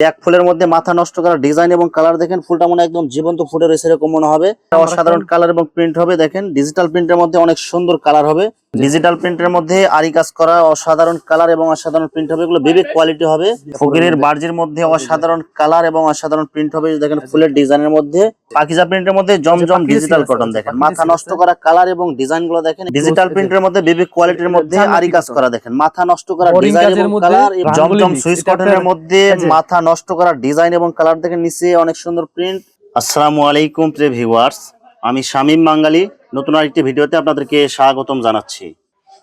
এক ফুলের মধ্যে মাথা নষ্ট করা ডিজাইন এবং কালার দেখেন ফুলটা মনে হয় একদম জীবন্ত ফুটে রয়েছে এরকম মনে হবে। অসাধারণ কালার এবং প্রিন্ট হবে দেখেন ডিজিটাল প্রিন্টের মধ্যে অনেক সুন্দর কালার হবে। ডিজিটাল প্রিন্টের মধ্যে আরি কাজ করা অসাধারণ কালার এবং অসাধারণ প্রিন্ট হবে। এগুলো বিবেক কোয়ালিটি হবে। ফকিরের বার্জির মধ্যে অসাধারণ কালার এবং অসাধারণ প্রিন্ট হবে। দেখেন ফুলের ডিজাইনের মধ্যে। পাকিজা প্রিন্টের মধ্যে জমজম ডিজিটাল কটন দেখেন। মাথা নষ্ট করা কালার এবং ডিজাইনগুলো দেখেন। ডিজিটাল প্রিন্টের মধ্যে বিবেক কোয়ালিটির মধ্যে আরি কাজ করা দেখেন। মাথা নষ্ট করা ডিজাইন এবং মধ্যে কালার জমজম। সুইচ কটনের মধ্যে মাথা নষ্ট করা ডিজাইন এবং কালার দেখেন নিচে অনেক সুন্দর প্রিন্ট আসসালামু আলাইকুম প্রিয় ভিউয়ার্স আমি শামীম বাঙ্গালি নতুন আরেকটি ভিডিওতে আপনাদেরকে স্বাগতম জানাচ্ছি।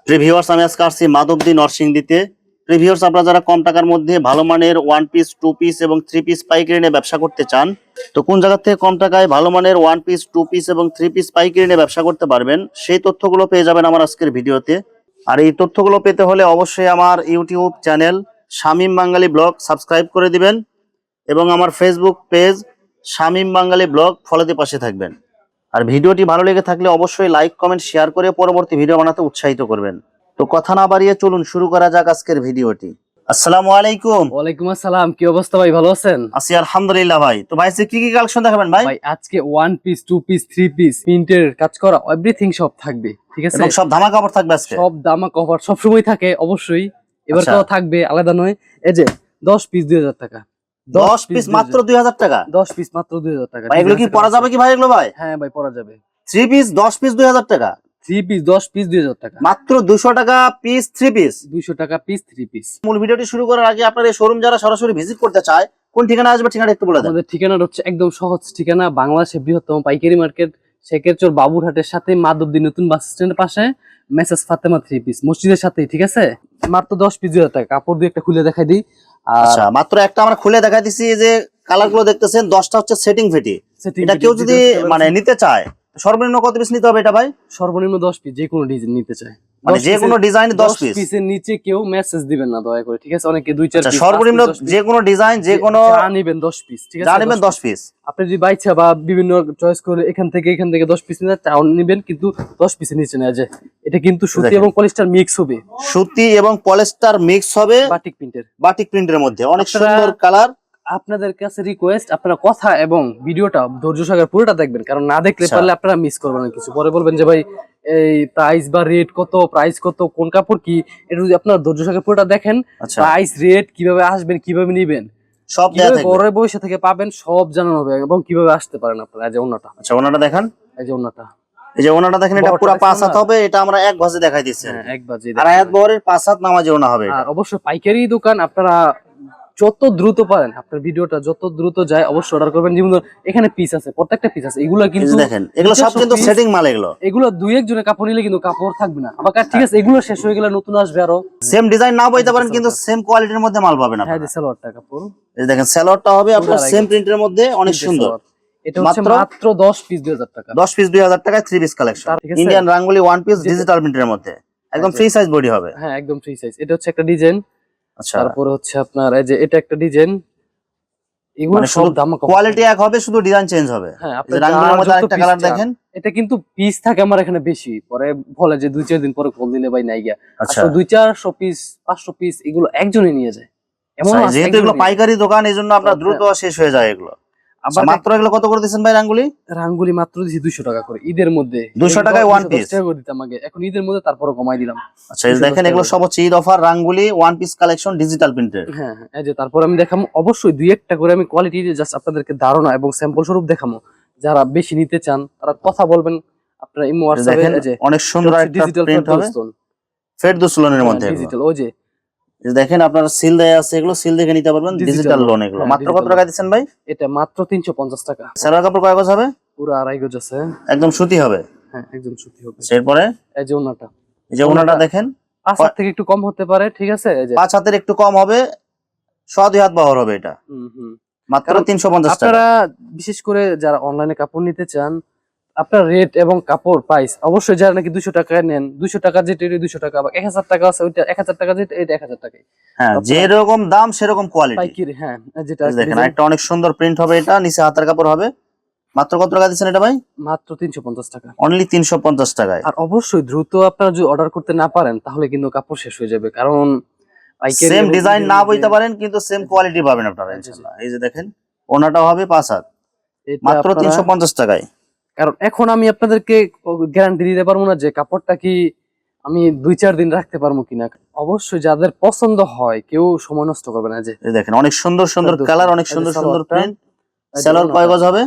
প্রিয় ভিউয়ার্স আমি আজকে আসছি মাধবদী নরসিংদীতে। প্রিয় ভিউয়ার্স আপনারা যারা কম টাকার মধ্যে ভালো মানের ওয়ান পিস টু পিস এবং থ্রি পিস পাইকারি নিয়ে ব্যবসা করতে চান, তো কোন জায়গা থেকে কম টাকায় ভালো মানের ওয়ান পিস টু পিস এবং থ্রি পিস পাইকারি নিয়ে ব্যবসা করতে পারবেন, সেই তথ্যগুলো পেয়ে যাবেন আমার আজকের ভিডিওতে। আর এই তথ্যগুলো পেতে হলে অবশ্যই আমার YouTube channel Shamim Bangali vlog subscribe করে দিবেন এবং আমার Facebook page Shamim Bangali vlog ফলোতে পাশে থাকবেন। আর ভিডিওটি ভালো লেগে থাকলে অবশ্যই লাইক কমেন্ট শেয়ার করে পরবর্তী ভিডিও বানাতে উৎসাহিত করবেন। তো কথা না বাড়িয়ে চলুন শুরু করা যাক আজকের ভিডিওটি। আসসালামু আলাইকুম। ওয়ালাইকুম আসসালাম কি অবস্থা ভাই ভালো আছেন? আছি আলহামদুলিল্লাহ ভাই। তো ভাই কি কি কালেকশন দেখাবেন ভাই? ভাই আজকে one piece two piece three piece প্রিন্টের কাজ করা এভরিথিং সব থাকবে ঠিক আছে? সব ধামা কাপড় থাকবে আজকে? সব দামা কভার সব সময় থাকে অবশ্যই। এবার আচ্ছা। তো থাকবে আলাদা নয়। এই যে দশ পিস দুই হাজার টাকা। দশ পিস মাত্র দুই হাজার টাকা। দশ পিস মাত্র দুই হাজার টাকা। এগুলো কি পরা যাবে কি ভাই এগুলো ভাই? হ্যাঁ ভাই পরা যাবে। থ্রি পিস দশ পিস দুই হাজার টাকা। থ্রি পিস দশ পিস দুই হাজার টাকা। মাত্র দুশো টাকা পিস থ্রি পিস দুইশো টাকা পিস থ্রি পিস মূল ভিডিওটি শুরু করার আগে আপনার এই শোরুম যারা সরাসরি ভিজিট করতে চায় কোন ঠিকানা আসবে ঠিকানা একটু বলে দেন। আমাদের ঠিকানাটা হচ্ছে একদম সহজ ঠিকানা বাংলাদেশের বৃহত্তম পাইকারি মার্কেট শেখেরচর বাবুরহাটের সাথে মাধবদী নতুন বাস স্ট্যান্ডের পাশে মেসেজ ফাতেমা থ্রি পিস মসজিদের সাথেই ঠিক আছে? মাত্র দশ পিস দুই হাজার টাকা। কাপড় দিয়ে একটা খুলে দেখাই দিই। আচ্ছা মাত্র একটা আমরা খুলে দেখা দিচ্ছি যে কালারগুলো দেখতেছেন দশটা হচ্ছে সেটিং ফেটি এটা কেউ যদি মানে নিতে চায় সর্বনিম্ন কত পিস নিতে হবে এটা ভাই? সর্বনিম্ন দশ পিস যে কোনো ডিজাইন নিতে চায়। মানে 10 যে কোনো ডিজাইন দশ দশ পিস পিসের নিচে কেউ মেসেজ দিবেন না দয়া করে ঠিক আছে? অনেকে দুই চার আচ্ছা সর্বনিম্ন যে কোনো ডিজাইন যে কোনো নিবেন দশ পিস ঠিক আছে? জানিবেন 10 দশ পিস আপনি যদি বাইচা বা বিভিন্ন চয়েস করে এখান থেকে এখান থেকে দশ পিস নিতে তাও নিবেন কিন্তু দশ পিসের নিচে নেওয়া যায়। এটা কিন্তু সুতি এবং পলিস্টার মিক্স হবে। সুতি এবং পলেস্টার মিক্স হবে বাটিক প্রিন্টের বাটিক প্রিন্টের মধ্যে। অনেক সুন্দর কালার আপনাদের কাছে রিকোয়েস্ট আপনারা কথা এবং ভিডিওটা ধৈর্য সহকারে পুরোটা দেখবেন কারণ না দেখলে আচ্ছা। পারলে আপনারা মিস করবেন কিছু। পরে বলবেন যে ভাই এই প্রাইস বা রেট কত প্রাইস কত কোন কাপড় কি এটা যদি আপনারা ধৈর্য সহকারে পুরোটা দেখেন আচ্ছা। প্রাইস রেট কীভাবে আসবেন কীভাবে নিবেন সব ঘরে বসে থেকে পাবেন সব জানানো হবে এবং কীভাবে আসতে পারেন আপনারা। এই যে অন্যটা আচ্ছা ওনাটা দেখান। এই যে অন্যটা এই যে ওনাটা দেখেন এটা পুরো পাঁচ হাত হবে এটা আমরা এক ভাজে দেখাই দিচ্ছি। হ্যাঁ এক বাজে আর আয়াত বহরের পাঁচ হাত নামাজে ওনা হবে আর অবশ্যই পাইকারি দোকান আপনারা যত দ্রুত পারেন আপনার ভিডিওটা যত দ্রুত যায় অবশ্যই অর্ডার করবেন। যেমন এখানে পিস আছে প্রত্যেকটা পিস আছে। এগুলো কিন্তু দেখেন এগুলো সব কিন্তু সেটিং মাল এগুলো। এগুলো দুই একজনের কাপড় নিলে কিন্তু কাপড় থাকবে না। আবার ঠিক আছে এগুলো শেষ হয়ে গেলে নতুন আসবে আরও। সেম ডিজাইন না বইতে পারেন কিন্তু সেম কোয়ালিটির মধ্যে মাল পাবেন হ্যাঁ আপনারা। যে সালোয়ারটা কাপড়। এই দেখেন স্যালোয়ারটা হবে আপনার সেম প্রিন্টের মধ্যে অনেক সুন্দর। এটা হচ্ছে মাত্র- মাত্র দশ পিস দুই হাজার টাকা। দশ পিস দুই হাজার টাকায় three piece collection Indian Rangoli one piece digital প্রিন্টের মধ্যে। একদম। ফ্রি সাইজ বডি হবে। হ্যাঁ একদম ফ্রি সাইজ এটা হচ্ছে একটা ডিজাইন আচ্ছা। তারপরে হচ্ছে আপনার এই যে এটা একটা ডিজাইন এগুলো মানে সব দাম কোয়ালিটি এক হবে শুধু ডিজাইন চেঞ্জ হবে। হ্যাঁ আপনি রাঙ্গুলির মধ্যে আরেকটা কালার দেখেন। এটা কিন্তু পিস থাকে আমার এখানে বেশি। পরে বলে যে দুই চার দিন পরে কল দিলে ভাই নাই গিয়া। আচ্ছা। দুই চারশো পিস পাঁচশো পিস এগুলো একজনই নিয়ে যায়। এমন আচ্ছা, যেহেতু এগুলো পাইকারি দোকান এই জন্য আপনার দ্রুত শেষ হয়ে যায় এগুলো। মাত্র এগুলো কত করে দিচ্ছেন ভাই রাঙ্গুলি? রাঙ্গুলি মাত্র দিছি দুইশো টাকা করে ঈদের মধ্যে। 200 এগুলো টাকায় 210 piece? দিতাম আগে এখন ঈদের মধ্যে তারপরে কমাই দিলাম। আচ্ছা এই যে 210 দেখেন এগুলো সব হচ্ছে Eid offer Rangoli one piece collection digital প্রিন্টের হ্যাঁ হ্যাঁ এই যে তারপর আমি দেখাবো অবশ্যই দুই একটা করে আমি কোয়ালিটি জাস্ট আপনাদেরকে ধারণা এবং স্যাম্পল স্বরূপ দেখাবো যারা বেশি নিতে চান তারা কথা বলবেন আপনারা ইমো হোয়াটসঅ্যাপে অনেক সুন্দর একটা ডিজিটাল প্রিন্ট হবে। ফেরদৌস লোনের মধ্যে ডিজিটাল ওই যে দেখেন আপনার সিল দেয়া আছে এগুলো সিল দেখে নিতে পারবেন ডিজিটাল লোন এগুলো। হ্যাঁ, মাত্র কত টাকা দিচ্ছেন ভাই? এটা মাত্র তিনশো পঞ্চাশ টাকা। সালোয়ার কাপড় কয় গজ হবে? পুরো আড়াই গজ আছে। একদম সুতি হবে? হ্যাঁ একদম সুতি হবে। এরপরে? এই যে ওনাটা। এই যে ওনাটা দেখেন। পাঁচ হাত থেকে একটু কম হতে পারে ঠিক আছে? এই যে। পাঁচ হাতের একটু কম হবে ছ দুই হাত বহর হবে এটা। হুম, হুম। মাত্র তিনশো পঞ্চাশ টাকা। আপনারা বিশেষ করে যারা অনলাইনে কাপড় নিতে চান আপনার রেট এবং কাপড় প্রাইস অবশ্যই যারা নাকি দুশো টাকায় নেন দুশো টাকা যেটা এটা দুশো টাকা বা এক হাজার টাকা আছে ওইটা এক হাজার টাকা যেটা এটা এক হাজার টাকায়। হ্যাঁ যেরকম দাম সেরকম কোয়ালিটি পাইকারি হ্যাঁ যেটা দেখেন একটা অনেক সুন্দর প্রিন্ট হবে এটা নিচে হাতের কাপড় হবে। মাত্র কত টাকা দিচ্ছেন এটা ভাই? মাত্র তিনশো পঞ্চাশ টাকা। অনলি তিনশো পঞ্চাশ টাকায়। আর অবশ্যই দ্রুত আপনারা যদি অর্ডার করতে না পারেন তাহলে কিন্তু কাপড় শেষ হয়ে যাবে কারণ সেম ডিজাইন না বইতে পারেন কিন্তু সেম কোয়ালিটি পাবেন আপনারা। ইনশাআল্লাহ। এই যে দেখেন ওনাটা হবে পাঁচ হাত। মাত্র তিনশো পঞ্চাশ টাকায়। কারণ এখন আমি আপনাদেরকে গ্যারান্টি দিতে পারব না যে কাপড়টা কি আমি দুই চার দিন রাখতে পারব কিনা। অবশ্যই যাদের পছন্দ হয় কেউ সময় নষ্ট করবে না যে দেখেন অনেক সুন্দর সুন্দর কালার অনেক সুন্দর সুন্দর প্রিন্ট এই কয় গজ হবে?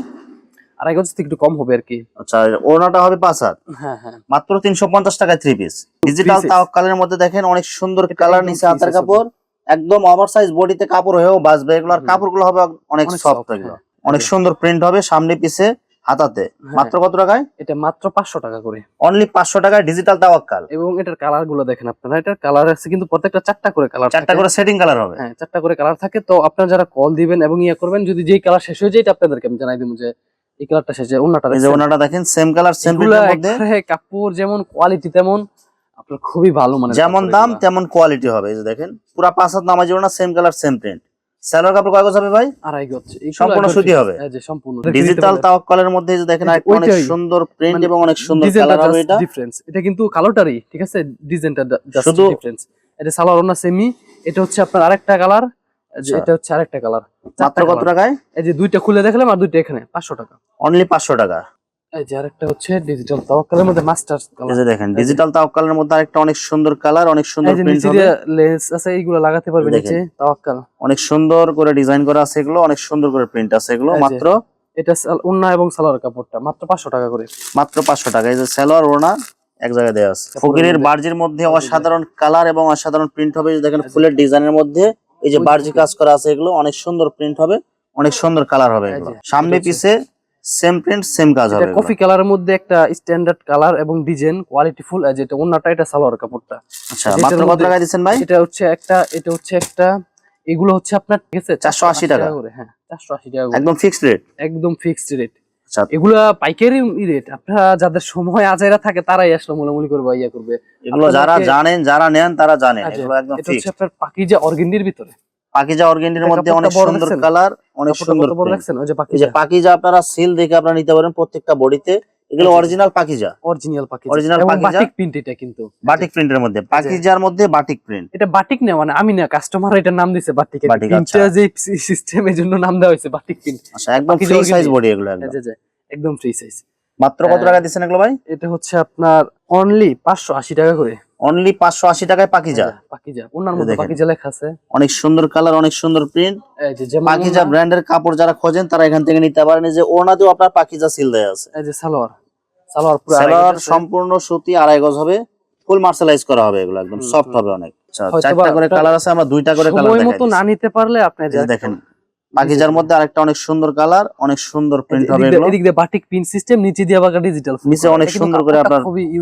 আড়াই গজ থেকে একটু কম হবে আর কি। আচ্ছা ওনাটা হবে পাঁচ হাত। হ্যাঁ হ্যাঁ। মাত্র তিনশো পঞ্চাশ টাকায় থ্রি পিস ডিজিটাল। তাওয়াক্কালের মধ্যে দেখেন অনেক সুন্দর কালার নিচে হাতের কাপড়। একদম ওভার সাইজ বডিতে কাপড় হয়েও বাঁচবে। এগুলো আর কাপড়গুলো হবে অনেক সফট এগুলো। অনেক সুন্দর প্রিন্ট হবে সামনে পিছে হাতাতে। হ্যাঁ। মাত্র কত টাকায়? এটা মাত্র পাঁচশো টাকা করে। অনলি পাঁচশো টাকায় ডিজিটাল তাওয়াক্কাল। এবং এটার কালারগুলো দেখেন আপনারা এটার কালার আছে কিন্তু প্রত্যেকটা চারটা করে কালার চারটা করে সেটিং কালার হবে। হ্যাঁ চারটা করে কালার থাকে। তো আপনারা যারা কল দিবেন এবং ইয়ে করবেন যদি যেই কালার শেষ হয়ে যায় এটা আপনাদেরকে আমি জানাই দেবো যে এই কালারটা শেষ হয় অন্যটা এই যে ওনাটা দেখেন সেম কালার সেম প্রিন্টের মধ্যে। কাপড় যেমন কোয়ালিটি তেমন আপনার খুবই ভালো মানে যেমন দাম তেমন কোয়ালিটি হবে এই যে দেখেন। পুরা পাঁচ হাত নামাজ না সেম কালার সেম প্রিন্ট স্যালোর কাপড় কয় গজ হবে ভাই? আড়াই গজ। সম্পূর্ণ সুতি। হবে। যে সম্পূর্ণ ডিজিটাল তাওয়াক্কালের মধ্যে যে দেখেন অনেক সুন্দর প্রিন্ট মানে এবং অনেক সুন্দর কালার হবে এটা। ডিফারেন্স এটা কিন্তু কালোটারই ঠিক আছে? ডিজাইনটা জাস্ট ডিফারেন্স এটা সালোয়ার ওনা সেমি এটা হচ্ছে আপনার আরেকটা কালার আচ্ছা। এটা হচ্ছে আরেকটা কালার মাত্র কত টাকায়? এই যে দুইটা খুলে দেখলাম আর দুইটা এখানে পাঁচশো টাকা। অনলি পাঁচশো টাকা। এই যে আরেকটা হচ্ছে ডিজিটাল তাওয়াক্কালের মধ্যে মাস্টার এই যে দেখেন ডিজিটাল তাওয়াক্কালের মধ্যে আরেকটা অনেক সুন্দর কালার অনেক সুন্দর এই যে প্রিন্ট হবে। লেস আছে এইগুলো লাগাতে। নিচে তাওয়াক্কাল। অনেক সুন্দর করে ডিজাইন করা আছে এগুলো অনেক সুন্দর করে প্রিন্ট আছে এগুলো। মাত্র এটা এবং সালোয়ার কাপড়টা মাত্র পাঁচশো টাকা করে। মাত্র পাঁচশো টাকা। এই যে সেলোয়ার এক জায়গায় দেওয়া আছে। ফকিরের বার্জির মধ্যে অসাধারণ কালার এবং অসাধারণ প্রিন্ট হবে। দেখেন। ফুলের ডিজাইনের মধ্যে এই যে বার্জি কাজ করা আছে এগুলো অনেক সুন্দর প্রিন্ট হবে অনেক সুন্দর কালার হবে এগুলো। সামনে এটা হচ্ছে- পিছে সেম প্রিন্ট সেম কাজ হবে কফি কালারের মধ্যে একটা স্ট্যান্ডার্ড কালার এবং ডিজাইন কোয়ালিটি ফুল যেটা অন্যটা এটা সালোয়ার কাপড়টা। আচ্ছা মাত্র কত টাকা দিচ্ছেন ভাই? এটা হচ্ছে একটা এটা হচ্ছে একটা এগুলো হচ্ছে আপনার ঠিক আছে 480 টাকা। করে হ্যাঁ চারশো আশি টাকা একদম ফিক্সড রেট একদম ফিক্সড রেট আচ্ছা। এগুলা পাইকারি রেট আপনারা যাদের সময় আজাইরা থাকে তারাই আসলে মোলামুলি করবে ইয়া করবে। এগুলো যারা জানেন যারা নেন তারা জানেন এগুলো একদম এটা হচ্ছে ফিক্সড আপনার পাকিজা অর্গেন্ডির ভিতরে। পাকিজা অর্গেন্ডির এটা মধ্যে অনেক সুন্দর কালার অনেক সুন্দর যে পাকিজা। আপনারা সিল দেখে আপনারা নিতে পারেন প্রত্যেকটা বডিতে এগুলো আচ্ছা। অরিজিনাল পাকিজা। অরিজিনাল পাকিজা। এবং পাকিজা। বাটিক প্রিন্ট এটা কিন্তু। বাটিক প্রিন্টের মধ্যে। পাকিজার মধ্যে বাটিক প্রিন্ট এটা বাটিক না মানে আমি না কাস্টমার এটার নাম দিছে বাটিক বাটিক, প্রিন্টটা আচ্ছা। যে সিস্টেম এর জন্য নাম দেওয়া হয়েছে বাটিক প্রিন্ট আচ্ছা একদম ফ্রি সাইজ বডি এগুলো একদম। ফ্রি সাইজ মাত্র কত হ্যাঁ। টাকা দিচ্ছেন এগুলো ভাই? এটা হচ্ছে আপনার অনলি পাঁচশো আশি টাকা করে। অনলি পাঁচশো আশি টাকায় পাকিজা। পাকিজা। ওনার মধ্যে পাকিজা লেখা আছে। অনেক সুন্দর কালার অনেক সুন্দর প্রিন্ট পাকিজা ব্র্যান্ডের কাপড় যারা খোঁজেন তারা এখান থেকে নিতে পারেন। যে ওনাতেও আপনার পাকিজা সিল দেওয়া আছে। এই যে সালোয়ার। সালোয়ার পুরো। সম্পূর্ণ সুতি আড়াই গজ হবে। ফুল মার্শালাইজ করা হবে এগুলো একদম সফট হবে অনেক। আচ্ছা চারটা করে কালার আছে আমরা দুইটা করে কালার দেখাই মতো না নিতে পারলে আপনি দেখেন পাকিজার মধ্যে আরেকটা অনেক সুন্দর কালার অনেক সুন্দর প্রিন্ট হবে এগুলো। এদিক দিয়ে বাটিক পিন সিস্টেম নিচে দিয়ে ডিজিটাল নিচে অনেক সুন্দর করে আপনার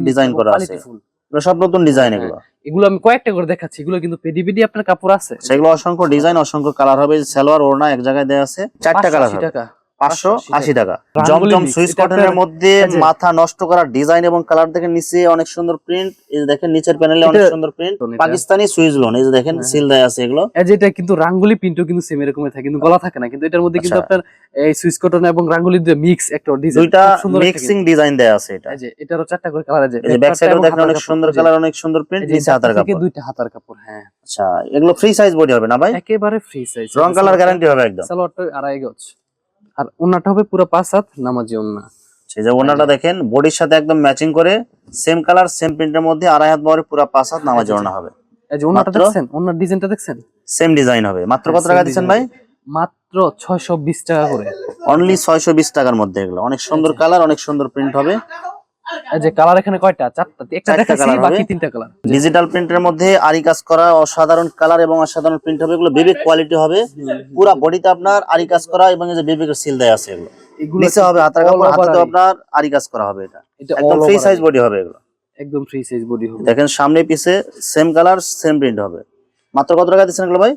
design করা আছে। সব নতুন ডিজাইন হ্যাঁ, এগুলো। এগুলো আমি কয়েকটা করে দেখাচ্ছি এগুলো কিন্তু পেডি পেডি আপনার কাপড় আছে। সেগুলো অসংখ্য ডিজাইন অসংখ্য কালার হবে সালোয়ার ওড়না এক জায়গায় দেওয়া আছে চারটা কালার 580 হবে। টাকা। পাঁচশো আশি টাকা। জমজম সুইস কটনের মধ্যে মাথা নষ্ট করা ডিজাইন এবং কালার দেখেন নিচে অনেক সুন্দর প্রিন্ট এই যে দেখেন নিচের প্যানেলে অনেক সুন্দর প্রিন্ট পাকিস্তানি সুইস লোন এই যে দেখেন হ্যাঁ। সিল দেয়া আছে এগুলো। এই যে এটা কিন্তু রাঙ্গুলি প্রিন্টও কিন্তু সেম এরকমের থাকে কিন্তু গলা থাকে না। কিন্তু এটার মধ্যে কিন্তু আচ্ছা। আপনার এই সুইস কটন এবং রাঙ্গুলির যে মিক্স একটা ডিজাইন দুইটা মিক্সিং ডিজাইন দেয়া আছে এটা। এই যে এটারও চারটা করে কালার আছে এই যে ব্যাক সাইডেও দেখেন অনেক সুন্দর কালার অনেক সুন্দর প্রিন্ট নিচে হাতার কাপড়। দুইটা হাতার কাপড় হ্যাঁ। আচ্ছা এগুলো ফ্রি সাইজ বডি হবে না ভাই? একেবারে ফ্রি সাইজ রং কালার গ্যারান্টি হবে একদম। সালোয়ারটা আড়াই গজ। আর ওনাটা হবে পুরো পাঁচ হাত নামাজি ওনা সেই যে ওনাটা দেখেন বডির সাথে একদম ম্যাচিং করে সেম কালার সেম প্রিন্টের মধ্যে আড়াই হাত বহরে পুরো পাঁচ হাত নামাজি ওনা হবে। এই যে ওনাটা? দেখছেন? ওনার ডিজাইনটা দেখছেন? সেম ডিজাইন হবে। মাত্র কত টাকা দিচ্ছেন ভাই? মাত্র ছয়শো বিশ টাকা করে। অনলি ছয়শো বিশ টাকার মধ্যে এগুলো। অনেক সুন্দর কালার অনেক সুন্দর প্রিন্ট হবে। যে কালার এখানে কয়টা? চারটা একটা দেখাচ্ছি বাকি তিনটা কালার ডিজিটাল প্রিন্টের মধ্যে আরি কাজ করা অসাধারণ কালার এবং অসাধারণ প্রিন্ট হবে এগুলো বিবেক কোয়ালিটি হবে। পুরো বডিতে আপনার আরি কাজ করা এবং এই যে বিবেকের সিল দেয়া আছে এগুলো। এগুলো নিচে হবে হাতার কাপড় over আপনার আরি কাজ করা হবে এটা। একদম ফ্রি সাইজ বডি হবে এগুলো। একদম ফ্রি সাইজ বডি হবে। দেখেন সামনে পিছে সেম কালার সেম প্রিন্ট হবে। মাত্র কত টাকা দিচ্ছেন এগুলো ভাই?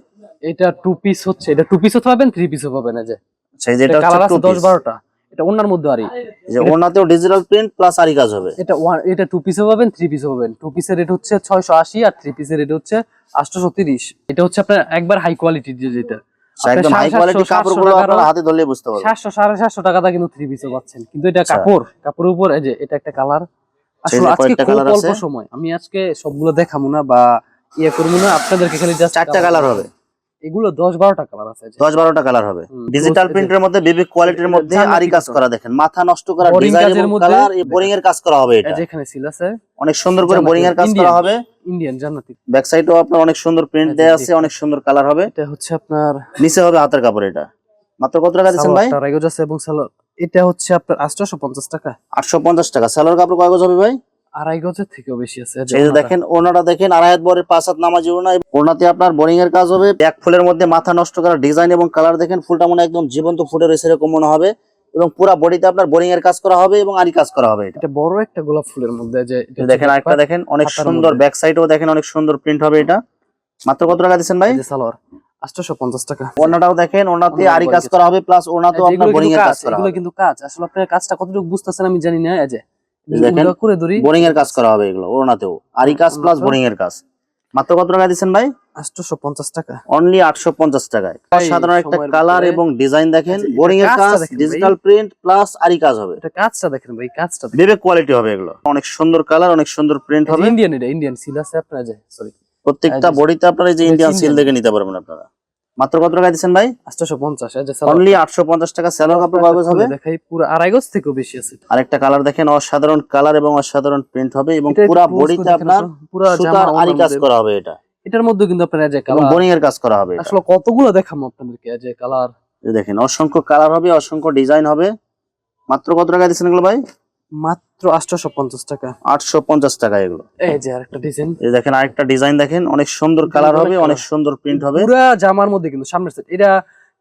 এটা টু পিস হচ্ছে এটা টু পিসও পাবেন থ্রি পিসও পাবেন এই যে। সেই যে এটা কালার হচ্ছে আছে টু দশ বারোটা। এটা ওনার মধ্যে আরি যে ওনাতেও ডিজিটাল প্রিন্ট প্লাস আরি কাজ হবে। এটা এটা টু পিসও পাবেন থ্রি পিসও পাবেন। টু পিসের রেট হচ্ছে ছয়শো আশি আর থ্রি পিসের রেট হচ্ছে আটশোশো তিরিশ এটা হচ্ছে আপনার একবার হাই কোয়ালিটির যেটা। একদম হাই কোয়ালিটি কাপড়গুলো আপনারা হাতে ধরলে বুঝতে পারবেন। সাতশো সাড়ে সাতশো টাকাটা কিন্তু থ্রি পিসও পাচ্ছেন। কিন্তু এটা আচ্ছা। কাপড় কাপড়ের উপর এই যে এটা একটা কালার আসলে যে আজকে কয়েকটা খুব অল্প আছে। সময়। আমি আজকে সবগুলো দেখাবো না বা ইয়ে করব না। আপনাদেরকে খালি জাস্ট চারটা কালার হবে। এগুলো দশ বারোটা কালার আছে দশ বারোটা কালার হবে ডিজিটাল প্রিন্টের মধ্যে বিবি কোয়ালিটির মধ্যে আরি কাজ করা দেখেন। মাথা নষ্ট করা ডিজাইন কালার বোরিং এর কাজ করা হবে এটা। যে এখানে সিল আছে। অনেক সুন্দর করে বোরিং এর কাজ করা হবে। ইন্ডিয়ান জান্নাতি। ব্যাক সাইডেও আপনার অনেক সুন্দর প্রিন্ট দেয়া আছে অনেক সুন্দর কালার হবে। এটা হচ্ছে আপনার নিচে হবে হাতের কাপড় এটা। মাত্র কত টাকা দিচ্ছেন ভাই? রাইগজ আছে এবং সালোয়ার। এটা হচ্ছে আপনার আটশোশো পঞ্চাশ টাকা। আটশো পঞ্চাশ টাকা। সেলোর কাপড় কয় গজ হবে ভাই? আড়াই গজের থেকেও বেশি আছে। এই যে। দেখেন ওনাটা দেখেন আড়াই হাত বরের পাঁচ হাত নামাজি ওনা ওনাতে আপনার বোরিং এর কাজ হবে। এক ফুলের মধ্যে মাথা নষ্ট করা ডিজাইন এবং কালার দেখেন ফুলটা মনে একদম জীবন্ত ফুটে রয়েছে এরকম মনে হবে। এবং পুরো বডিতে আপনার বোরিং এর কাজ করা হবে এবং আরি কাজ করা হবে এটা। বড় একটা গোলাপ ফুলের মধ্যে যে দেখেন আরেকটা দেখেন অনেক সুন্দর। ব্যাক সাইডেও দেখেন অনেক সুন্দর প্রিন্ট হবে এটা। মাত্র কত টাকা দিচ্ছেন ভাই? সালোয়ার আটশোশো পঞ্চাশ টাকা। ওনাটাও দেখেন ওনাতে আরি কাজ করা হবে প্লাস ওনাতেও আপনার বোরিং এর কাজ করা হবে। কিন্তু কাজ। আসলে আপনার কাজটা কতটুকু বুঝতেছেন আমি জানি না এই যে। এই দেখেন, বোরিং এর কাজ করা হবে এগুলো ওনাতেও আরি কাজ প্লাস বোরিং এর কাজ। মাত্র কত টাকা দিচ্ছেন ভাই? আটশোশো পঞ্চাশ টাকা। অনলি আটশো পঞ্চাশ টাকায় সাধারণ একটা কালার এবং ডিজাইন দেখেন আচ্ছা, বোরিং এর কাজ ডিজিটাল প্রিন্ট প্লাস আরি কাজ হবে। এটা কাজটা দেখেন ভাই কাজটা বিবেক কোয়ালিটি হবে এগুলো। অনেক সুন্দর কালার অনেক সুন্দর প্রিন্ট হবে। ইন্ডিয়ান এটা ইন্ডিয়ান সিল আছে আপনার যে সরি প্রত্যেকটা বডিতে আপনারা এই যে ইন্ডিয়ান সিল দেখে নিতে পারবেন আপনারা। মাত্র কত টাকা দিচ্ছেন ভাই? আটশোশো পঞ্চাশ অনলি আটশো পঞ্চাশ টাকা স্যালোর কাপড় কাগজ হবে দেখাই পুরো আড়াই গজ থেকেও বেশি আছে। আরেকটা কালার দেখেন অসাধারণ কালার এবং অসাধারণ প্রিন্ট হবে এবং পুরো বডিতে আপনার পুরো সুতার আরি কাজ করা হবে এটা। এটার মধ্যে কিন্তু আপনার যে কালার বোরিং এর কাজ করা হবে আসলে কতগুলো দেখাবো আপনাদেরকে যে কালার দেখেন অসংখ্য কালার হবে অসংখ্য ডিজাইন হবে। মাত্র কত টাকা দিচ্ছেন এগুলো ভাই? মাত্র আটশোশো পঞ্চাশ টাকা। আটশো পঞ্চাশ টাকা এগুলো। এই যে আরেকটা ডিজাইন এই দেখেন আরেকটা ডিজাইন দেখেন অনেক সুন্দর কালার হবে অনেক সুন্দর প্রিন্ট হবে। পুরা জামার মধ্যে কিন্তু সামনের সেট এটা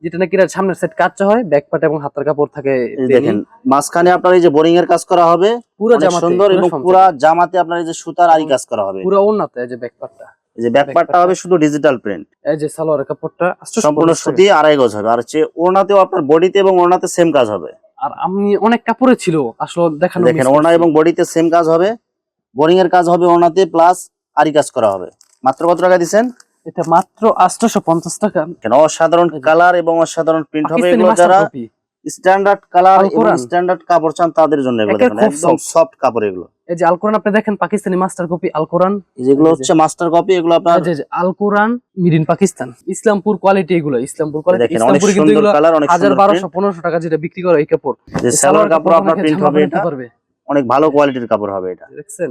যেটা নাকি সামনের সেট কাটতে হয় ব্যাক পার্ট এবং হাতের কাপড় থাকে দেখেন মাঝখানে আপনার এই যে বোরিং এর কাজ করা হবে পুরো জামাতে সুন্দর এবং পুরা জামাতে আপনার এই যে সুতার আরি কাজ করা হবে। পুরো ওন্নাতে এই যে ব্যাক পার্টটা এই যে ব্যাক পার্টটা হবে শুধু ডিজিটাল প্রিন্ট এই যে সালোয়ারের কাপড়টা সম্পূর্ণ সুতি আড়াই গজ হবে। আর হচ্ছে ওড়নাতেও আপনার বডিতে এবং ওড়নাতে সেম কাজ হবে। আর আমি অনেক কাপড়ে ছিল আসলে দেখানো দেখেন ওনা। এবং বডিতে সেম কাজ হবে বোরিং এর কাজ হবে ওনাতে প্লাস আরি কাজ করা হবে। মাত্র কত টাকা দিবেন এটা মাত্র 850 টাকা। কেন? অসাধারণ কালার এবং অসাধারণ প্রিন্ট হবে এগুলো যারা স্ট্যান্ডার্ড কালার এবং স্ট্যান্ডার্ড কাপড় চান তাদের জন্য এগুলো খুব একদম সফট কাপড় এগুলো। এই যে আল কোরআন আপনি দেখেন পাকিস্তানি মাস্টার কপি আল কোরআন যেগুলো হচ্ছে মাস্টার কপি এগুলো আপনার এই যে- যে আল কোরআন made in Pakistan Islampur quality এগুলো ইসলামপুর কোয়ালিটি দেখেন অনেক কিন্তু সুন্দর এগুলো কালার অনেক হাজার সুন্দর বারোশো print। পনেরোশো টাকা যেটা বিক্রি করে এই কাপড়। যে সালোয়ার কাপড় আপনার প্রিন্ট হবে এটা। অনেক ভালো কোয়ালিটির কাপড় হবে এটা। দেখছেন?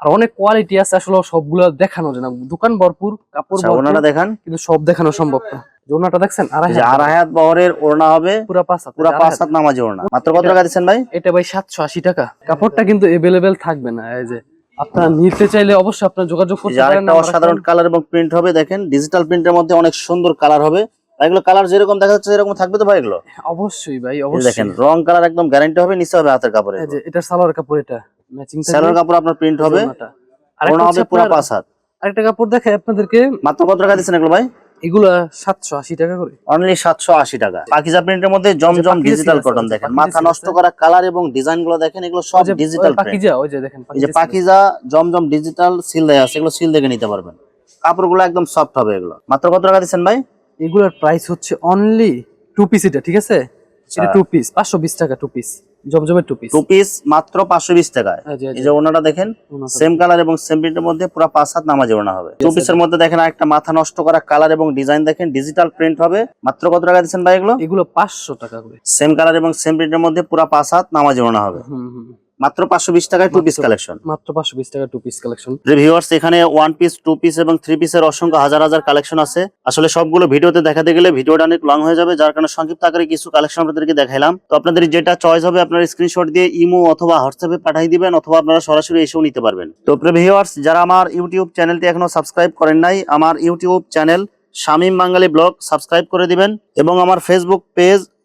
আর অনেক কোয়ালিটি আছে আসলে সবগুলো দেখানো যায় না। দোকান ভরপুর কাপড় আচ্ছা ওনাটা দেখান। কিন্তু সব দেখানো সম্ভব না। যে দেখছেন আড়াই হাত। বহরের ওড়না হবে পুরা পাঁচ হাত, পুরা পাঁচ আড়াই হাত নামাজি ওড়না। মাত্র কত এটা- টাকা দিচ্ছেন ভাই? এটা ভাই সাতশো আশি টাকা। কাপড়টা কিন্তু এভেলেবেল থাকবে না। এই যে আপনারা নিতে চাইলে অবশ্যই আপনার যোগাযোগ এই করতে পারেন অসাধারণ কালার এবং প্রিন্ট হবে দেখেন। ডিজিটাল প্রিন্টের মধ্যে অনেক সুন্দর কালার হবে। এগুলো কালার যেরকম দেখা যাচ্ছে সেরকম থাকবে তো ভাই এগুলো? অবশ্যই ভাই অবশ্যই। দেখেন রং কালার একদম গ্যারান্টি হবে নিচে হবে হাতের কাপড়ে এটা সালোয়ার কাপড় এটা ম্যাচিং স্যালোর কাপড় আপনার প্রিন্ট হবে হবে পুরো পাঁচ হাত। আরেকটা কাপড় দেখাই আপনাদেরকে। মাত্র কত টাকা দিচ্ছেন এগুলো ভাই? এগুলা সাতশো আশি টাকা করে। অনলি সাতশো আশি টাকা। পাকিজা প্রিন্টের মধ্যে জমজম ডিজিটাল কটন দেখেন। মাথা নষ্ট করা কালার এবং ডিজাইনগুলো দেখেন এগুলো সব ডিজিটাল পাকিজা ওই যে দেখেন এই যে পাকিজা পাকিজা জমজম ডিজিটাল সিল দেয়া আছে এগুলো সিল দেখে নিতে পারবেন। কাপড়গুলো একদম সফট হবে এগুলো। মাত্র কত টাকা দিচ্ছেন ভাই? এগুলোর প্রাইস হচ্ছে অনলি টু পিস এটা ঠিক আছে? এটা টু পিস পাঁচশো বিশ টাকা টু পিস জমজমের টু পিস টু পিস মাত্র পাঁচশো বিশ টাকায়। এই যে- এই যে ওনাটা দেখেন সেম কালার এবং সেম প্রিন্টের মধ্যে পুরো পাঁচ হাত নামাজে ওনা হবে। টু পিসের মধ্যে দেখেন একটা মাথা নষ্ট করা কালার এবং ডিজাইন দেখেন ডিজিটাল প্রিন্ট হবে। মাত্র কত টাকা দিচ্ছেন ভাই এগুলো? এগুলো পাঁচশো টাকা করে। সেম কালার এবং সেম প্রিন্টের মধ্যে পুরো পাঁচ হাত নামাজে ওনা হবে। মাত্র পাঁচশো বিশ টাকায় টু পিস কালেকশন মাত্র পাঁচশো বিশ টাকা টু পিস কালেকশন ভিউয়ার্স এখানে ওয়ান পিস টু পিস এবং থ্রি পিসের অসংখ্য হাজার হাজার কালেকশন আছে। আসলে সবগুলো ভিডিওতে দেখাতে গেলে ভিডিওটা অনেক লং হয়ে যাবে যার কারণে সংক্ষিপ্ত আকারে কিছু কালেকশন আপনাদেরকে দেখাইলাম। তো আপনাদের যেটা চয়েস হবে আপনার স্ক্রিনশট দিয়ে ইমো অথবা হোয়াটসঅ্যাপে পাঠিয়ে দিবেন অথবা আপনারা সরাসরি এসেও নিতে পারবেন। তো ভিউয়ার্স যারা আমার ইউটিউব চ্যানেলটি এখনও সাবস্ক্রাইব করেন নাই আমার YouTube channel Shamim Bangali vlog subscribe করে দিবেন এবং আমার Facebook page